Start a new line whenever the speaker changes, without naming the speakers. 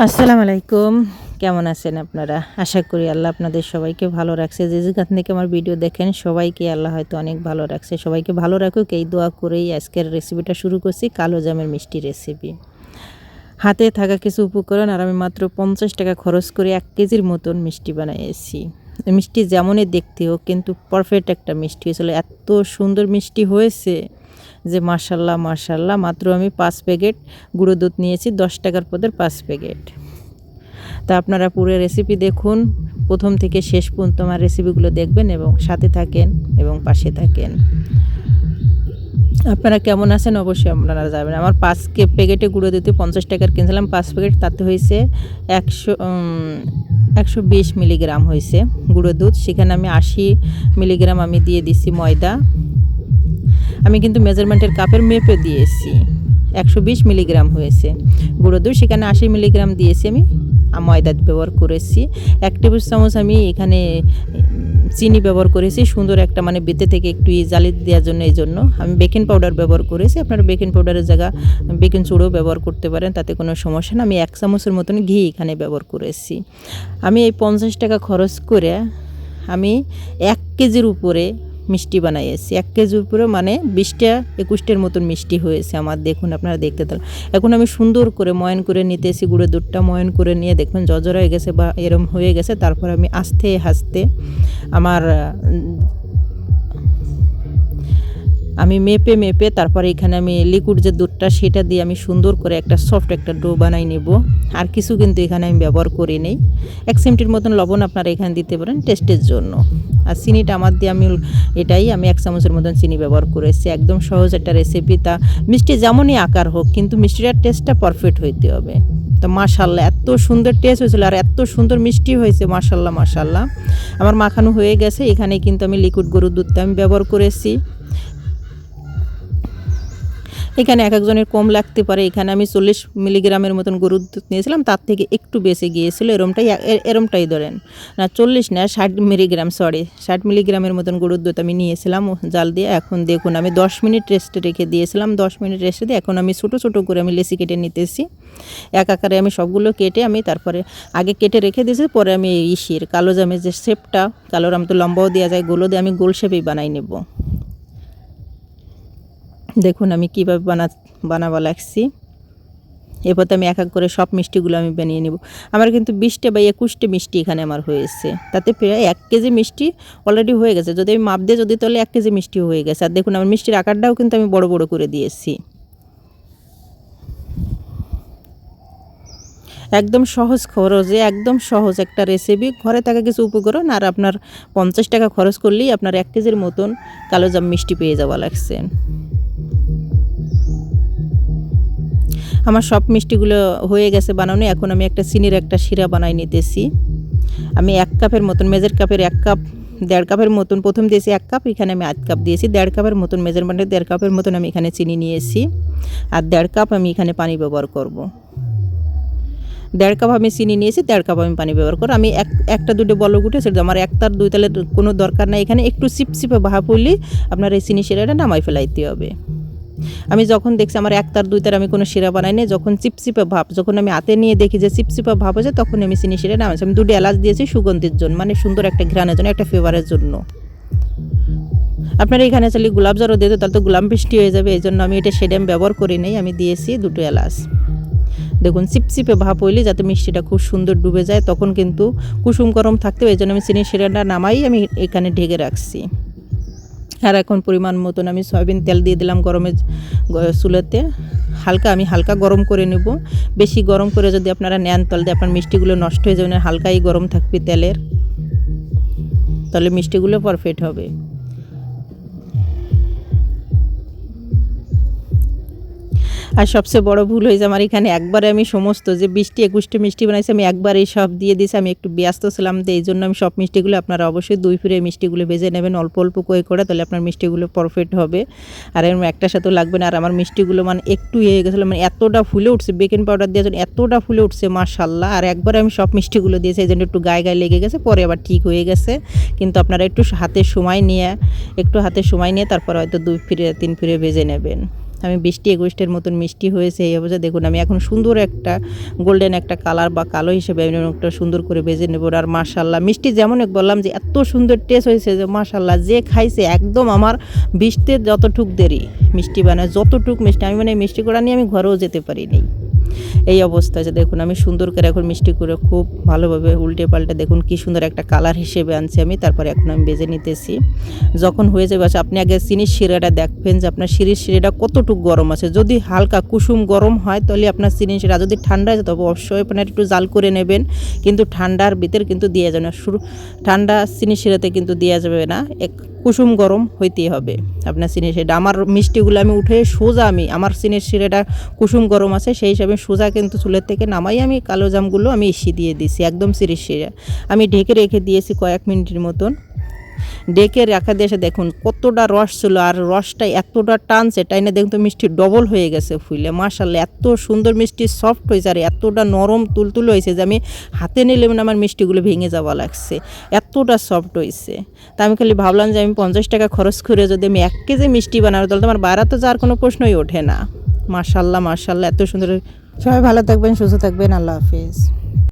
আসসালামু আলাইকুম কেমন আছেন আপনারা? আশা করি আল্লাহ আপনাদের সবাইকে ভালো রাখছে। যে যেখান থেকে আমার ভিডিও দেখেন, সবাইকে আল্লাহ হয়তো অনেক ভালো রাখছে। সবাইকে ভালো রাখুক। এই দোয়া করেই আজকের রেসিপিটা শুরু করছি, কালো জামের মিষ্টি রেসিপি হাতে থাকা কিছু উপকরণ, আর আমি মাত্র পঞ্চাশ টাকা খরচ করে এক কেজির মতন মিষ্টি বানিয়েছি। মিষ্টি যেমনই দেখতে হোক, কিন্তু পারফেক্ট একটা মিষ্টি। হয়েছিল এত সুন্দর মিষ্টি হয়েছে। যে মার্শাল্লাহ মার্শাল্লাহ মাত্র আমি পাঁচ প্যাকেট গুঁড়ো দুধ নিয়েছি, দশ টাকার পদের পাঁচ প্যাকেট। তা আপনারা পুরো রেসিপি দেখুন, প্রথম থেকে শেষ পর্যন্ত আমার রেসিপিগুলো দেখবেন এবং সাথে থাকেন এবং পাশে থাকেন। আপনারা কেমন আছেন অবশ্যই আপনারা যাবেন আমার পাঁচ কে প্যাকেটে গুঁড়ো দিতে পঞ্চাশ টাকার কিনছিলাম, পাঁচ প্যাকেট, তাতে হয়েছে একশো একশো বিশ মিলিগ্রাম হয়েছে গুঁড়ো দুধ। সেখানে আমি আশি মিলিগ্রাম আমি দিয়ে দিছি ময়দা। আমি কিন্তু মেজারমেন্টের কাপের মেপে দিয়েছি। একশো বিশ মিলিগ্রাম হয়েছে। গুঁড়ো দুধ, সেখানে আশি মিলিগ্রাম দিয়েছি আমি। ময়দা ব্যবহার করেছি। এক টেবিল চামচ আমি এখানে চিনি ব্যবহার করেছি। সুন্দর একটা মানে বেতে থেকে একটু জালি দেওয়ার জন্য এই জন্য। আমি বেকিং পাউডার ব্যবহার করেছি। আপনারা বেকিং পাউডারের জায়গা বেকিং চুড়ো ব্যবহার করতে পারেন, তাতে কোনো সমস্যা না। আমি এক চামচের মতন ঘি এখানে ব্যবহার করেছি। আমি এই পঞ্চাশ টাকা খরচ করে, আমি এক কেজির উপরে মিষ্টি বানাইয়েছি। এক কেজির উপরে মানে বিশটা একুশটার মতন মিষ্টি হয়েছে আমার, দেখুন আপনারা দেখতে থাকুন এখন আমি সুন্দর করে ময়ন করে নিতেছি, গুঁড়ো দুধটা ময়ন করে নিয়ে দেখবেন জজর হয়ে গেছে বা এরম হয়ে গেছে, তারপর আমি আস্তে হাসতে আমার আমি মেপে মেপে তারপরে এখানে আমি লিকুইড যে দুধটা, সেটা দিয়ে আমি সুন্দর করে একটা সফট একটা ডো বানাই নেব। আর কিছু কিন্তু এখানে আমি ব্যবহার করি নেই। এক চিমটির মতন লবণ আপনারা এখানে দিতে পারেন টেস্টের জন্য। আর চিনিটা আমার দিয়ে আমি এটাই আমি এক চামচের মতন চিনি ব্যবহার করেছি। একদম সহজ একটা রেসিপি তা। মিষ্টি যেমনই আকার হোক, কিন্তু মিষ্টিটার টেস্টটা পারফেক্ট হইতে হবে। তো মাশাল্লাহ, এত সুন্দর টেস্ট হয়েছিল আর এত সুন্দর মিষ্টি হয়েছে, মাশাল্লাহ মাশাল্লাহ। আমার মাখানো হয়ে গেছে। এখানে কিন্তু আমি লিকুইড গরুর দুধটা আমি ব্যবহার করেছি। এখানে এক একজনের কম লাগতে পারে। এখানে আমি চল্লিশ মিলিগ্রামের মতন গরুর দুধ নিয়েছিলাম, তার থেকে একটু বেশি গিয়েছিল, এরমটাই এরমটাই ধরেন। না, চল্লিশ না, ষাট মিলিগ্রাম সরি ষাট মিলিগ্রামের মতন গরুর দুধ আমি নিয়েছিলাম জাল দিয়ে। এখন দেখুন, আমি দশ মিনিট রেস্টে রেখে দিয়েছিলাম, দশ মিনিট রেস্টে দিয়ে এখন আমি ছোটো ছোটো করে আমি লেসি কেটে নিতেছি। এক আকারে আমি সবগুলো কেটে আমি তারপরে আগে কেটে রেখে দিয়েছি, পরে আমি ইসির কালো জামের যে শেপটা কালো রাম তো লম্বাও দেওয়া যায় গোলো দিয়ে, আমি গোল শেপেই বানাই নেব। দেখুন আমি কীভাবে বানা, বানাবা লাগছি এরপর আমি এক এক করে সব মিষ্টিগুলো আমি বানিয়ে নেব। আমার কিন্তু বিশটা বা একুশটা মিষ্টি এখানে আমার হয়েছে। তাতে প্রায় এক কেজি মিষ্টি অলরেডি হয়ে গেছে। যদি আমি মাপ দিয়ে যদি তাহলে এক কেজি মিষ্টি হয়ে গেছে। আর দেখুন আমার মিষ্টির আকারটাও কিন্তু আমি বড় বড় করে দিয়েছি। একদম সহজ খরচে, একদম সহজ একটা রেসিপি ঘরে থাকা কিছু উপকরণ আর আপনার পঞ্চাশ টাকা খরচ করলেই আপনার এক কেজির মতন কালো জাম মিষ্টি পেয়ে যাওয়া লাগছে। আমার সব মিষ্টিগুলো হয়ে গেছে বানানো, এখন আমি একটা চিনির একটা শিরা বানাই নিতেছি। আমি এক কাপের মতন, মেজের কাপের এক কাপ, দেড় কাপের মতন, প্রথম দিয়েছি এক কাপ, এখানে আমি আধ কাপ দিয়েছি, দেড় কাপের মতন মেজারমেন্টে দেড় কাপের মতন আমি এখানে চিনি নিয়েছি, আর দেড় কাপ আমি এখানে পানি ব্যবহার করব। দেড় কাপ আমি চিনি নিয়েছি, দেড় কাপ আমি পানি ব্যবহার করব। আমি এক, একটা দুটো বল উঠে সেটা আমার একটার দুই তালের কোনো দরকার নাই, এখানে একটু চিপচিপে ভাব হইলে আপনার এই চিনি শিরাটা নামাই ফেলাইতে হবে। আমি যখন দেখছি আমার এক তার দুই তার আমি কোনো শিরা বানাই নাই, যখন চিপচিপে ভাব, যখন আমি হাতে নিয়ে দেখি যে চিপচিপে ভাব হয়েছে, তখন আমি চিনি শিরা নামাইছি আমি দুটো এলাচ দিয়েছি সুগন্ধির জন্য মানে সুন্দর একটা ঘ্রাণের জন্য, একটা ফ্লেভারের জন্য। আপনারা এখানে চাইলে গোলাপ জলও দিতে, তাহলে তো গোলাপ বৃষ্টি হয়ে যাবে এই জন্য আমি এটা সেডেম ব্যবহার করি নাই, আমি দিয়েছি দুটো এলাচ। দেখুন, চিপচিপে ভাব হইলে যাতে মিষ্টিটা খুব সুন্দর ডুবে যায়, তখন কিন্তু কুসুম গরম থাকতে হবে এই জন্য আমি চিনি শিরাটা নামাই আমি এখানে ঢেকে রাখছি। আর এখন পরিমাণ মতন আমি সয়াবিন তেল দিয়ে দিলাম চুলেতে চুলাতে। হালকা আমি হালকা গরম করে নেব। বেশি গরম করে যদি আপনারা নেন, তাহলে আপনার মিষ্টিগুলো নষ্ট হয়ে যাবে না। হালকাই গরম থাকবে তেলের। তাহলে মিষ্টিগুলো পারফেক্ট হবে। আর সবচেয়ে বড় ভুল হয়েছে আমার এখানে একবারে আমি সমস্ত যে বিশটি একুশটি মিষ্টি বানাইছি, আমি একবারেই সব দিয়ে দিয়েছি, আমি একটু ব্যস্ত ছিলাম, তো এই জন্য আমি সব মিষ্টিগুলো আপনারা অবশ্যই দুই ফিরে মিষ্টিগুলো ভেজে নেবেন, অল্প অল্প করে করে, তাহলে আপনার মিষ্টিগুলো পারফেক্ট হবে। আর এরকম একটা সাথেও লাগবে না, আর আমার মিষ্টিগুলো মানে একটু ইয়ে হয়ে গেছিল মানে এতটা ফুলে উঠছে বেকিং পাউডার দিয়ে যখন এতটা ফুলে উঠছে মাশাল্লাহ আর একবারে আমি সব মিষ্টিগুলো দিয়েছি, এই জন্য একটু গায়ে গায়ে লেগে গেছে, পরে আবার ঠিক হয়ে গেছে। কিন্তু আপনারা একটু হাতে সময় নিয়ে, একটু হাতে সময় নিয়ে তারপর হয়তো দুই ফিরে, তিন ফিরে ভেজে নেবেন। আমি বিশটি একুশটির মতন মিষ্টি হয়েছে, এই অবস্থা দেখুন, আমি এখন সুন্দর একটা গোল্ডেন একটা কালার বা কালো হিসেবে আমি একটা সুন্দর করে বেজে নেব। আর মাশাল্লাহ মিষ্টি যেমন এক বললাম যে এত সুন্দর টেস্ট হয়েছে যে মাশাল্লাহ যে খাইছে একদম আমার বিশতে যতটুক দেরি, মিষ্টি বানায় যতটুক মিষ্টি, আমি মানে মিষ্টি করা নিয়ে আমি ঘরেও যেতে পারিনি এই অবস্থা আছে দেখুন আমি সুন্দর করে এখন মিষ্টি করে খুব ভালোভাবে উল্টে পাল্টে দেখুন কি সুন্দর একটা কালার হিসেবে আনছি আমি তারপরে এখন আমি বেজে নিতেছি। যখন হয়ে যাবে আচ্ছা, আপনি আগে চিনির শিরাটা দেখবেন যে আপনার শিরির শিরাটা কতটুকু গরম আছে। যদি হালকা কুসুম গরম হয় তাহলে আপনার চিনির শিরা যদি ঠান্ডা আছে তবে অবশ্যই আপনার একটু জাল করে নেবেন কিন্তু ঠান্ডার ভিতর কিন্তু দেওয়া যাবে না। শুরু ঠান্ডা চিনির শিরাতে কিন্তু দেওয়া যাবে না। এক কুসুম গরম হইতেই হবে। আপনার সিনের শিরাটা আমার মিষ্টিগুলো আমি উঠে সোজা আমি, আমার সিনের শিরেটা কুসুম গরম আছে, সেই হিসাবে সোজা কিন্তু চুলের থেকে নামাই আমি, কালো জামগুলো আমি ইসি দিয়ে দিছি একদম সিরের শিরা আমি ঢেকে রেখে দিয়েছি কয়েক মিনিটের মতন। ডেকে রাখা দিয়ে দেখুন কতটা রস ছিল আর রসটা এতটা টানছে টাইনে দেখুন তো মিষ্টি ডবল হয়ে গেছে ফুলে। মাশাল্লাহ এত সুন্দর মিষ্টি সফট হয়েছে আর এতটা নরম তুলতুল হয়েছে যে আমি হাতে নিলে মানে আমার মিষ্টিগুলো ভেঙে যাওয়া লাগছে। এতটা সফট হয়েছে। তা আমি খালি ভাবলাম যে আমি পঞ্চাশ টাকা খরচ করে যদি আমি এক কেজি মিষ্টি বানাবো, তাহলে তো আমার বাইরে তো যাওয়ার কোনো প্রশ্নই ওঠে না। মাশাল্লাহ মাশাল্লাহ এত সুন্দর সবাই ভালো থাকবেন, সুস্থ থাকবেন, আল্লাহ হাফিজ।